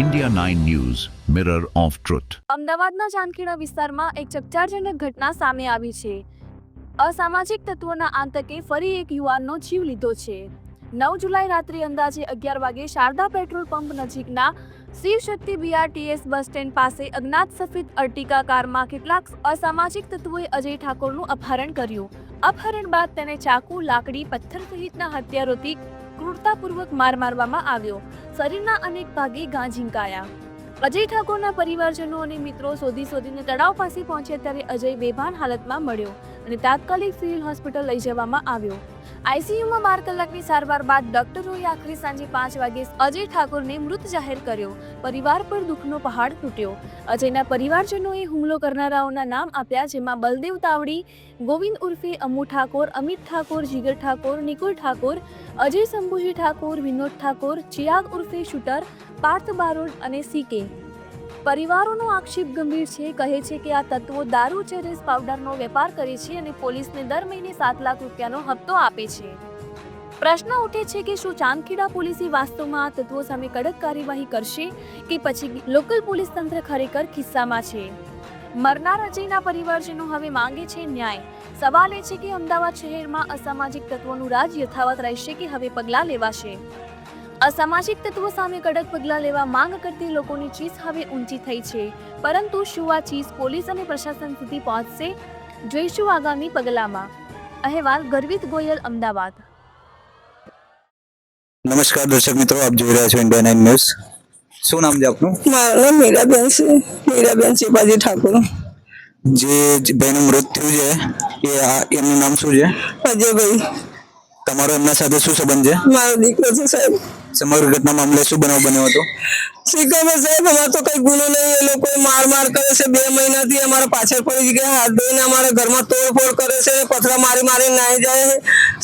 India 9 news mirror of truth અમદાવાદના ચાંદખેડા વિસ્તારમાં એક ચકચારજનક ઘટના સામે આવી છે. અસામાજિક તત્વોના આતંકે ફરી એક યુવાનનો જીવ લીધો છે. નવ જુલાઈ રાત્રે અંદાજે અગિયાર વાગે શારદા પેટ્રોલ પંપ નજીકના શિવશક્તિ બીઆરટીએસ બસ સ્ટેન્ડ પાસે અજ્ઞાત સફેદ અર્ટિકા કારમાં કેટલાક અસામાજિક તત્વોએ અજય ઠાકોરનું અપહરણ કર્યું. અપહરણ બાદ તેને ચાકુ, લાકડી, પથ્થર સહિતના હથિયારોથી ક્રૂરતાપૂર્વક માર મારવામાં આવ્યો. શરીરના અનેક ભાગે ઘા ઝીંકાયા. અજય ઠાકોરના પરિવારજનો અને મિત્રો શોધી શોધીને તળાવ પાસે પહોંચ્યા ત્યારે અજય બેભાન હાલતમાં મળ્યો. અને તાત્કાલિક સિવિલ હોસ્પિટલ લઈ જવામાં આવ્યો. આઈસીયુમાં બાર કલાકની સારવાર બાદ ડોક્ટરોએ આખરી સાંજે પાંચ વાગે અજય ઠાકોરને મૃત જાહેર કર્યો. પરિવાર પર દુઃખનો પહાડ તૂટ્યો અજયના પરિવારજનોએ હુમલો કરનારાઓના નામ આપ્યા, જેમાં બલદેવ તાવડી, ગોવિંદ ઉર્ફે અમુ ઠાકોર, અમિત ઠાકોર, જીગર ઠાકોર, નિકુલ ઠાકોર, અજય શંભુજી ઠાકોર, વિનોદ ઠાકોર ચિયાગ ઉર્ફે શૂટર, પાર્થ બારોડ અને સીકે પરિવારોનો આક્ષેપ ગંભીર છે. કહે છે કે આ તત્વો દારૂ ચેરેસ પાવડરનો વેપાર કરે છે અને પોલીસને દર મહિને સાત લાખ રૂપિયાનો હપ્તો આપે છે. પ્રશ્ન ઉઠે છે કે શું ચાંદખેડા પોલીસે વાસ્તવમાં આ તત્વો સામે કડક કાર્યવાહી કરશે કે પછી લોકલ પોલીસ તંત્ર ખરેખર ખિસ્સામાં છે? મરનાર અજયના પરિવારજનો હવે માંગે છે ન્યાય. સવાલ એ છે કે અમદાવાદ શહેરમાં અસામાજિક તત્વોનું રાજ યથાવત રહેશે કે હવે પગલાં લેવાશે? અસામાજિક તત્વો સામે કડક પગલાં લેવા માંગ કરતી લોકોની ચીસ હવે ઊંચી થઈ છે. પરંતુ શું આ ચીસ પોલીસ અને પ્રશાસન સુધી પહોંચશે? જોઈશું આગામી પગલામાં. અહેવાલ ગર્વિત ગોયલ અમદાવાદ. નમસ્કાર દર્શક મિત્રો આપ જોઈ રહ્યા છો ઇન્ડિયા નાઇન ન્યૂઝ શું નામ છે આપનું? મારું નામ મીરાબેન છે. મીરાબેન શિવાજી ઠાકોર. જે બેનું મૃત્યુ છે એ એમનું નામ શું છે? અજયભાઈ. તમારો એમના સાથે શું સંબંધ છે? મારો દીકરો છે સાહેબ. સમગ્ર ઘટના મામલે શું બનાવ બન્યો હતો? શીખવે સાહેબ, અમારે તો કઈ ગુનો નહીં, એ લોકો માર માર કરે છે. બે મહિનાથી અમારા પાછળ પડી ગયા, હાથ ધોઈને અમારા ઘરમાં તોડફોડ કરે છે, પથરા મારી મારી નાઈ જાય છે.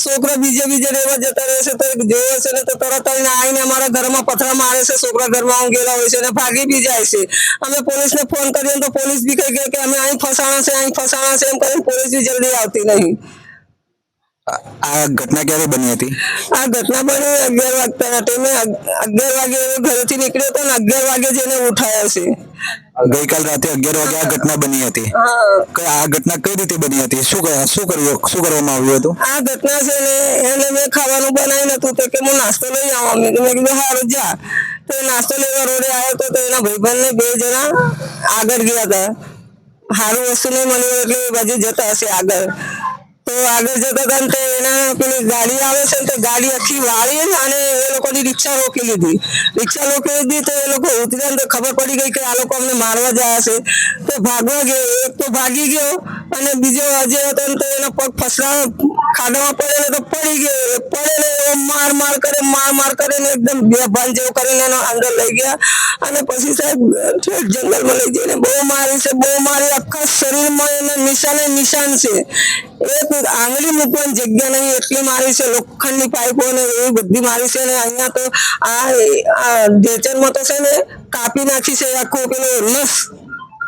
છોકરા બીજે બીજે રહેવા જતા રહે છે, તો જોવે છે ને તો તરત આવીને આવીને અમારા ઘરમાં પથરા મારે છે, છોકરા ઘરમાં ઊંઘેલા હોય છે અને ભાગી બી જાય છે. અમે પોલીસને ફોન કરીએ તો પોલીસ બી કહી ગયા કે અમે અહીં ફસાણા છે, અહીં ફસાણા છે, એમ કરીને પોલીસ બી જલ્દી આવતી નહીં. આ- ઘટના ક્યારે બની હતી? આ ઘટના બની અગિયાર વાગતાના ટાઈમે અગિયાર વાગે ઘરેથી નીકળ્યો હતો ને અગિયાર વાગે જ એને ઉઠાયા છે. ગઈકાલ રાતે અગિયાર વાગે આ ઘટના બની હતી? આ ઘટના કઈ રીતે બની હતી? શું શું કર્યું શું કરવામાં આવ્યું હતું? આ ઘટના છે ને એને મેં ખાવાનું બનાવ્યું હતું તો કે હું નાસ્તો લઈ આવવા મેં કીધું- હારું જા. તો નાસ્તો લેવા રોડે આવ્યો તો તો એના ભાઈબંધને બે જણા આગળ ગયા હતા. સારું વસ્તુ નહીં મળ્યું એટલે એ બાજુ જતા હશે આગળ. તો આગળ જતા હતા તો એના પેલી ગાડી આવે છે તો ગાડી આખી વાળી ને અને એ લોકોની રિક્ષા રોકી લીધી. રિક્ષા રોકી લીધી તો એ લોકો ઉતર્યા તો ખબર પડી ગઈ કે આ લોકો અમને મારવા જાય છે. તો ભાગવા ગયો. એક તો ભાગી ગયો. અને બીજો આજે હતો તો એનો પગ ફસરા ખાડામાં પડેલો તો પડી ગયો. એ પડે ને એવો માર માર કરે, માર માર કરે ને એકદમ બેભાન જેવું કરીને એનો અંદર લઈ ગયા. અને પછી સાહેબ જંગલમાં લઈ જઈને બહુ મારી છે, બહુ મારી. આખા શરીરમાં એના નિશાને નિશાન છે. એક આંગળી મૂકવાની જગ્યા નહીં, એટલી મારી છે. લોખંડની પાઇપો ને એવી બધી મારી છે. ને અહીંયા તો આ ઢેચરમાં તો છે ને, કાપી નાખી છે, આખું પેલું નસ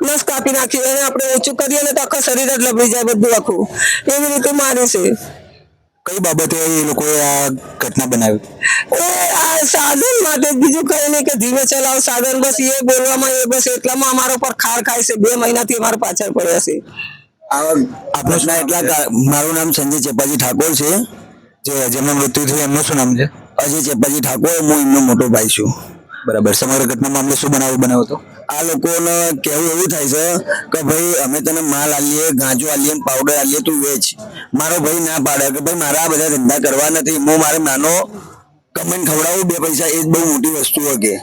નસ કાપી નાખી એને આપણે ઓછું કરીએ ને તો આખા શરીર જ લબડી જાય બધું આખું. એવી રીતે મારી છે. કઈ બાબતે એ લોકોએ આ ઘટના બનાવી? એ આ સાધન માટે બીજું કઈ નહીં કે ધીમે ચલાવ. સાધન બસ એ બોલવામાં એ બસ એટલામાં અમારો પર ખાર ખાય છે. બે મહિનાથી અમારા પાછળ પડ્યા છે. આ આપનું શું એટલા મારું નામ સંજય ચેપાજી ઠાકોર છે. જે જેમનું મૃત્યુ થયું એમનું શું નામ છે? અજય ચેપાજી ઠાકોર. હું એમનો મોટો ભાઈ છું. બરાબર. સમગ્ર ઘટના મામલે શું બનાવો બનાવ્યો હતો? આ લોકોને કહેવું એવું થાય છે કે ભાઈ, અમે તને માલ આલીએ, ગાંજો આલીએ પાવડર આલીએ, તું વેચ. મારો ભાઈ ના પાડે કે ભાઈ, મારા આ બધા ધંધા કરવા નથી. હું મારે નાનો કમેન્ટ ખવડાવું, બે પૈસા એ જ બહુ મોટી વસ્તુ કે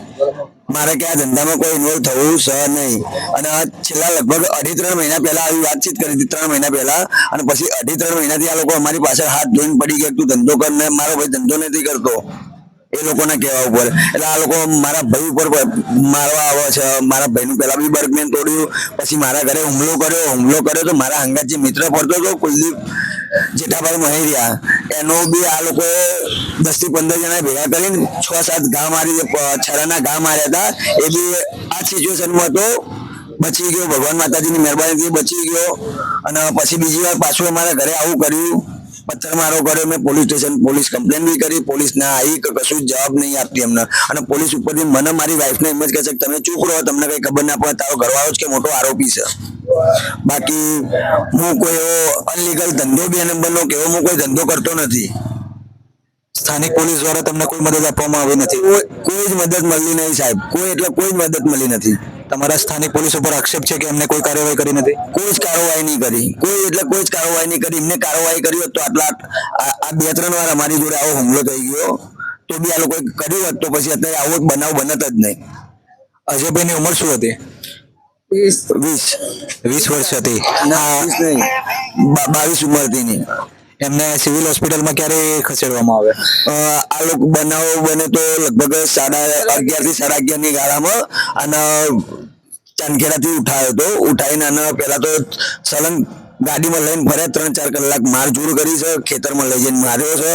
મારે કે આ ધંધામાં કોઈ ઇન્વોલ્વ થવું સહ નહીં. અને આ છેલ્લા લગભગ અઢી ત્રણ મહિના પહેલા આવી વાતચીત કરી હતી, ત્રણ મહિના પહેલા. અને પછી અઢી ત્રણ મહિનાથી આ લોકો અમારી પાછળ હાથ ધોઈને પડી ગયા તું ધંધો કર ને. મારો ભાઈ ધંધો નથી કરતો. એ લોકોના કહેવા ઉપર. એટલે આ લોકો મારા ભાઈ ઉપર મારવા આવે છે. મારા ભાઈનું પહેલા બી બર્ગમેન તોડ્યું. પછી મારા ઘરે હુમલો કર્યો. હુમલો કર્યો તો મારા અંગાજી મિત્ર પડતો હતો, કુલદીપ જેઠાભાઈ મહેરિયા, એનો બી આ લોકો દસથી પંદર જણા ભેગા કરીને છ સાત ઘા મારી છરાના ઘા માર્યા હતા. એ બી આ સિચ્યુએશનમાં હતો બચી ગયો. ભગવાન માતાજીની મહેરબાનીથી બચી ગયો. અને પછી બીજી વાર પાછું અમારા ઘરે આવું કર્યું. પથ્થર મારો કર્યો, મેં પોલીસ સ્ટેશન પોલીસ કમ્પ્લેન બી કરી, પોલીસ ના આવી કશું જવાબ નહીં આપતી એમને અને પોલીસ ઉપરથી મને મારી વાઈફને એમ જ કહે છે કે તમે ચૂપ રહો, તમને કઈ ખબર ના પડે, તારો ઘરવાળો જ કે મોટો આરોપી છે. બાકી હું કોઈ એવો અનલીગલ ધંધો બે નંબરનો કે એવો હું કોઈ ધંધો કરતો નથી. સ્થાનિક પોલીસ દ્વારા તમને કોઈ મદદ આપવામાં આવી નથી. કોઈ જ મદદ મળી નહીં સાહેબ. કોઈ, એટલે કોઈ જ મદદ મળી નથી. તમારા સ્થાનિક પોલીસ ઉપર આક્ષેપ છે કે એમને કોઈ કાર્યવાહી કરી નથી? કોઈ જ કાર્યવાહી નહીં કરી. કોઈ એટલે કોઈ જ કાર્યવાહી નહીં કરી. એમને કાર્યવાહી કરી હોત તો આટલા આ બે ત્રણ વાર અમારી જોડે આવો હુમલો થઈ ગયો તો બી આ લોકોએ કર્યું હોત તો પછી અત્યારે આવો જ બનાવ બનત જ નહીં. અજયભાઈની ઉંમર શું હતી? વીસ. વીસ. વર્ષ હતી. વીસ નહીં. બા- બાવીસ ઉંમર નહીં એમને સિવિલ હોસ્પિટલમાં ક્યારે ખસેડવામાં આવે. આ લોકો બનાવો બને તો લગભગ સાડા અગિયારથી સાડા અગિયારની ગાળામાં અને ચાંદખેડાથી ઉઠાયો તો ઉઠાઈને અને પેલા તો સલંગ ગાડીમાં લઈને ફર્યા ત્રણ ચાર કલાક માર જોર કરી છે, ખેતરમાં લઈ જઈને માર્યો છે.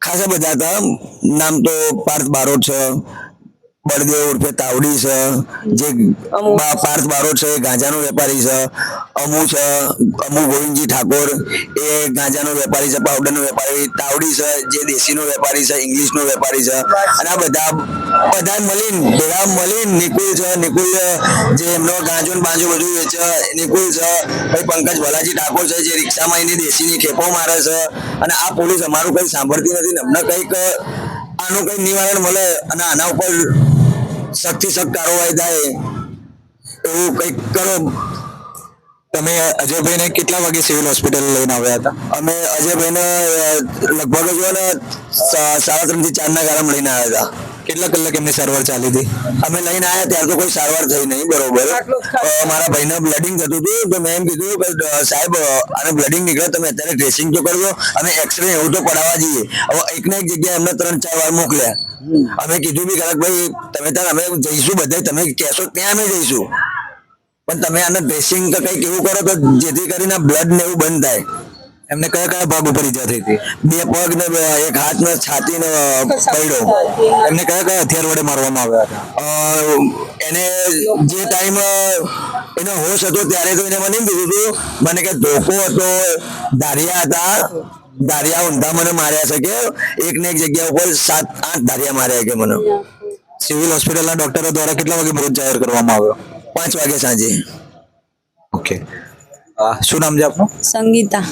ખાસા બધા હતા. નામ તો પાર્થ બારોટ છે. બળદેવ ઉર્ફે તાવડી છે જે પાર્થ બારોટ છે ગાંજાનો વેપારી છે અમુ છે અમુ ગોવિંદજી ઠાકોર એ ગાંજાનો વેપારી છે પાવડરનો વેપારી તાવડી છે જે દેશીનો વેપારી છે ઇંગ્લિશનો વેપારી છે અને આ બધા બધા મળીને ભેગા મળીને નિકુલ છે નિકુલ જે એમનો ગાંજો ને બાંજો બધું વેચે નિકુલ છે ભાઈ પંકજ ભલાજી ઠાકોર છે જે રિક્ષામાં એની દેશીની ખેપો મારે છે અને આ પોલીસ અમારું કઈ સાંભળતી નથી ને અમને કંઈક આનું કઈ નિવારણ મળે અને આના ઉપર સખ્તથી સખ્ત કાર્યવાહી થાય એવું કંઈક કરો. તમે અજયભાઈને કેટલા વાગે સિવિલ હોસ્પિટલ લઈને આવ્યા હતા? અમે અજયભાઈને લગભગ જો ને સાડા ત્રણથી ચાર ના ગાળામાં લઈને આવ્યા હતા. કેટલા કલાક એમની સારવાર ચાલી હતી? અમે લઈને આવ્યા ત્યારે તો કોઈ સારવાર થઈ નહીં બરોબર. મારા ભાઈને બ્લડિંગ થતું હતું તો મેં એમ કીધું કે સાહેબ આને બ્લડિંગ નીકળે તમે અત્યારે ડ્રેસિંગ તો કરજો અને એક્સરે એવું તો પડાવવા જઈએ. હવે એક ને એક જગ્યાએ અમને ત્રણ ચાર વાર મોકલ્યા. અમે કીધું બી ખરા ભાઈ, તમે ત્યાં અમે જઈશું બધા તમે કહેશો ત્યાં અમે જઈશું. પણ તમે આને ડ્રેસિંગ કે કંઈક એવું કરો તો જેથી કરીને બ્લડ ને એવું બંધ થાય. એમને કયા કયા ભાગ ઉપર ઈજા થઈ હતી? બે પગ ને એક હાથ ને, છાતી ને પડ્યો એમને કયા કયા હથિયાર વડે મારવામાં આવ્યા એને જે ટાઈમ એનો હોશ હતો ત્યારે તો એને મને કીધું હતું, મને કે ધોકો હતો ધારિયા હતા ધારિયા ઊંધા મને માર્યા છે કે એક ને એક જગ્યા ઉપર સાત આઠ ધારિયા માર્યા કે મને. સિવિલ હોસ્પિટલના ડોક્ટરો દ્વારા કેટલા વાગે મૃત જાહેર કરવામાં આવ્યો? પાંચ વાગે સાંજે. ઓકે. શું નામ છે આપનું? સંગીતા.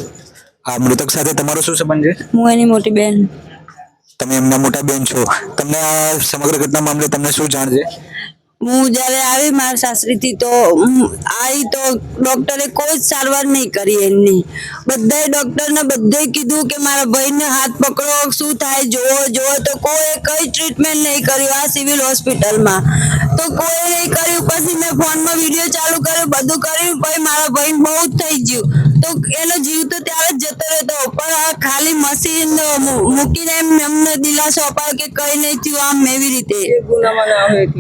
આ મૃતક સાથે તમારો શું સંબંધ છે? હું એની મોટી બેન. તમે એમના મોટા બેન છો. તમને આ સમગ્ર ઘટના મામલે તમને શું જાણ છે? હું જ્યારે આવી મારા સાસરીથી તો આવી તો ડોક્ટરે કોઈ જ સારવાર નહીં કરી એમની. બધાએ ડોક્ટરને બધે કીધું કે મારા ભાઈને હાથ પકડો, શું થાય જોવો જોવો તો કોઈ કઈ ટ્રીટમેન્ટ નહીં કર્યું આ સિવિલ હોસ્પિટલમાં તો કોઈ નહીં કર્યું. પછી મેં ફોનમાં વીડિયો ચાલુ કર્યો, બધું કર્યું. પછી મારા ભાઈ બહુ જ થઈ ગયું. તો એનો જીવ તો ત્યારે જ જતો રહેતો. પણ આ ખાલી મશીન મૂકીને એમ અમને દિલાસો અપાયો કે કઈ નહીં થયું આમ એવી રીતે.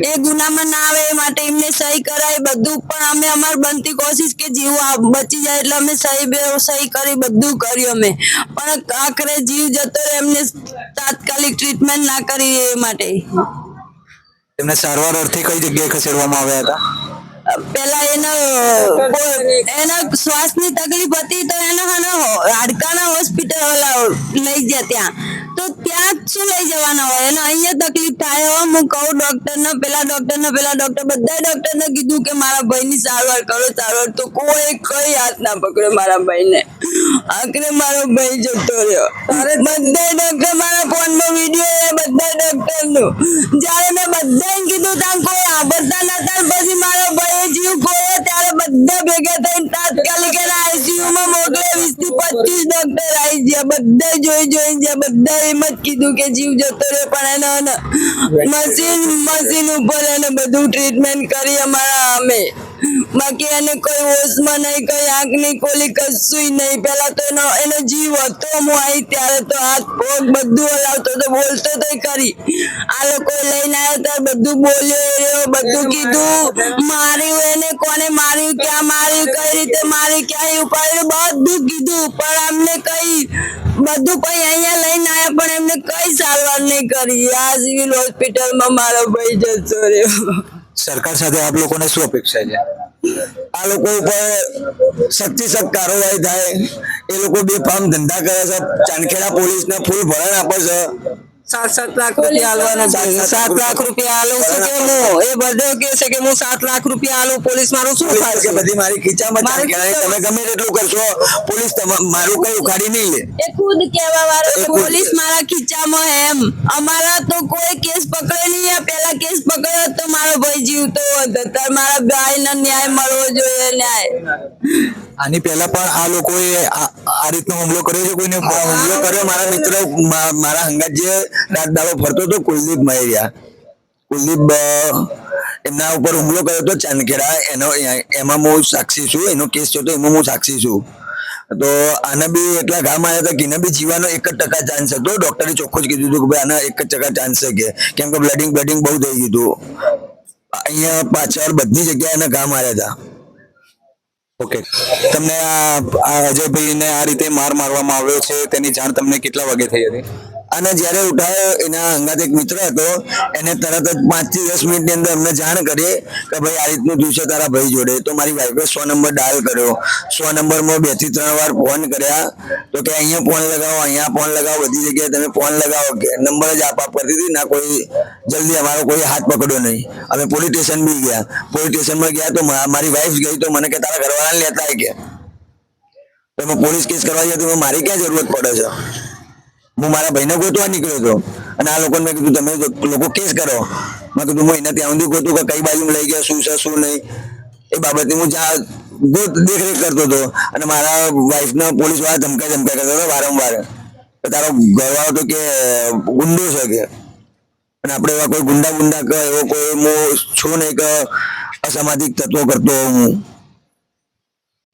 એ ગુનામાં ના આવે એ માટે એમને સહી કરાય બધું. પણ અમે અમાર બનતી કોશિશ કે જીવ આ બચી જાય એટલે અમે સહી બે સહી કરી બધું કર્યું અમે. પણ આખરે જીવ જતો રહે એમને તાત્કાલિક ટ્રીટમેન્ટ ના કરી એ માટે. એમને સારવાર અર્થે કઈ જગ્યાએ ખસેડવામાં આવ્યા હતા? પેલા એનો, એના શ્વાસની તકલીફ હતી તો એના હને હાડકાના હોસ્પિટલ લઈ ગયા ત્યાં. તો ત્યાં શું લઈ જવાના હોય? એને અહીંયા તકલીફ થાય હવે હું કહું ડોક્ટર ને પેલા ડોક્ટર ને પેલા ડોક્ટર બધા ડોક્ટર ને કીધું કે મારા ભાઈની સારવાર કરો, સારવાર. તો કોઈ કઈ હાથ ના પકડે મારા ભાઈને. આખરે મારો ભાઈ જતો રહ્યો. બધા ડોક્ટર મારા ફોનમાં વીડિયો એ બધા ડોક્ટરનું. જ્યારે મેં બધાને કીધું ત્યાં કોઈ આબરતા નતા પછી મારો ભાઈ જીવ ખોયો ત્યારે બધા ભેગા થઈને તાત્કાલિક એના આઈસીયુ માં મોકલે વીસથી પચીસ ડોક્ટર આવી ગયા. બધા જોઈ જોઈ ગયા બધા એમ જ કીધું કે જીવ જતો રહ્યો પણ એનો મશીન મશીન ઉપર એને બધું ટ્રીટમેન્ટ કરી અમારા અમે બાકી એને કોઈ હોશમાં નહીં કઈ આંખ નહીં ખોલી કશું નહીં. પેલા તો એનો એનો જીવ હતો હું આવી ત્યારે તો હાથ પગ બધું હલાવતો તો બોલતો તો કરી આ લોકો લઈને આવ્યા ત્યારે બધું બોલ્યો રહ્યો બધું કીધું. માર્યું એને કોને માર્યું ક્યાં માર્યું કઈ રીતે માર્યું ક્યાં ઉપાડ્યું બધું કીધું. પણ અમને કઈ બધું પછી અહીંયા લઈને આવ્યા પણ એમને કઈ સારવાર નહીં કરી. આ સિવિલ હોસ્પિટલમાં મારો ભાઈ જતો રહ્યો. સરકાર સાથે આપ લોકોને શું અપેક્ષા છે? આ લોકો ઉપર સખ્તી સખ્ત કાર્યવાહી થાય, એ લોકો બે ફાર્મ ધંધા કરે છે, ચાંદખેડા પોલીસને ફૂલ ભરણ આપે છે. સાત સાત લાખ રૂપિયા આલવાના છે. સાત લાખ રૂપિયા આલું છે કે હું? એ બધો કે છે કે હું સાત લાખ રૂપિયા આલું પોલીસ મારું શું થાય છે બધી મારી ખીચામાં તમે ગમે તેટલું કરશો પોલીસ મારું કઈ ઉખાડી નહીં લે. એ ખુદ કહેવા વાળો પોલીસ મારા ખીચામાં એમ. અમારા તો કોઈ કેસ પકડે નહીં પેલા કેસ પકડ્યો તો મારો ભાઈ જીવતો હોત અત્યારે મારા ભાઈને ન્યાય મળવો જોઈએ ન્યાય. આની પહેલા પણ આ લોકોએ આ રીતનો હુમલો કર્યો છે કોઈને? હુમલો કર્યો. મારા મિત્ર મારા હંગાત જે રાત દાડો ફરતો હતો કુલદીપ મહેરિયા. કુલદીપ એમના ઉપર હુમલો કર્યો હતો ચાંદખેડા. એનો એમાં હું સાક્ષી છું એનો કેસ થયો તો એમાં હું સાક્ષી છું. તો આને બી એટલા ઘા માર્યા હતા કે બી જીવાનો એક જ ટકા ચાન્સ હતો. ડોક્ટરે ચોખ્ખું જ કીધું હતું કે ભાઈ આના એક જ ટકા ચાન્સ છે કેમ કે બ્લડિંગ બ્લડિંગ બહુ થઈ ગયું હતું. અહીંયા પાછળ બધી જગ્યાએ એને ઘા માર્યા હતા. ઓકે. તમને આ અજયભાઈને આ રીતે માર મારવામાં આવ્યો છે, તેની જાણ તમને કેટલા વાગે થઈ હતી? અને જ્યારે ઉઠાયો, એના અંગાત એક મિત્ર હતો, એને તરત જ પાંચથી દસ મિનિટની અંદર અમને જાણ કરી કે ભાઈ, આ રીતનું છે તારા ભાઈ જોડે. તો મારી વાઈફે સો નંબર ડાયલ કર્યો. સો નંબરમાં બેથી ત્રણ વાર ફોન કર્યા. તો કે અહીંયા ફોન લગાવો, અહીંયા ફોન લગાવો, બધી જગ્યાએ તમે ફોન લગાવો. કે નંબર જ આપ કરતી હતી, ના કોઈ, જલ્દી અમારો કોઈ હાથ પકડ્યો નહીં. અમે પોલીસ સ્ટેશન બી ગયા. પોલીસ સ્ટેશનમાં ગયા તો મારી વાઈફ ગઈ તો મને કે, તારા ઘરવાળાને લેતા આય કે? તો પોલીસ કેસ કરવા જાય તો મારી ક્યાં જરૂરત પડે છે? હું મારા ભાઈને ગોતવા નીકળ્યો હતો. અને આ લોકોને મેં કીધું, તમે લોકો કેસ કરો. મેં કીધું, હું એનાથી સુધી ગોતું કે કઈ બાજુ લઈ ગયા, શું છે, શું નહીં? એ બાબતે હું જા, ગોત, દેખરેખ કરતો હતો. અને મારા વાઈફને પોલીસવાળા ધમકા ધમકા કરતો હતો વારંવાર. તારો ઘરવાળો તો કે, ગુંડો છે કે. અને આપણે એવા કોઈ ગુંડા ગુંડા કે, એવો કોઈ હું છું નહીં કે અસામાજિક તત્વો કરતો હું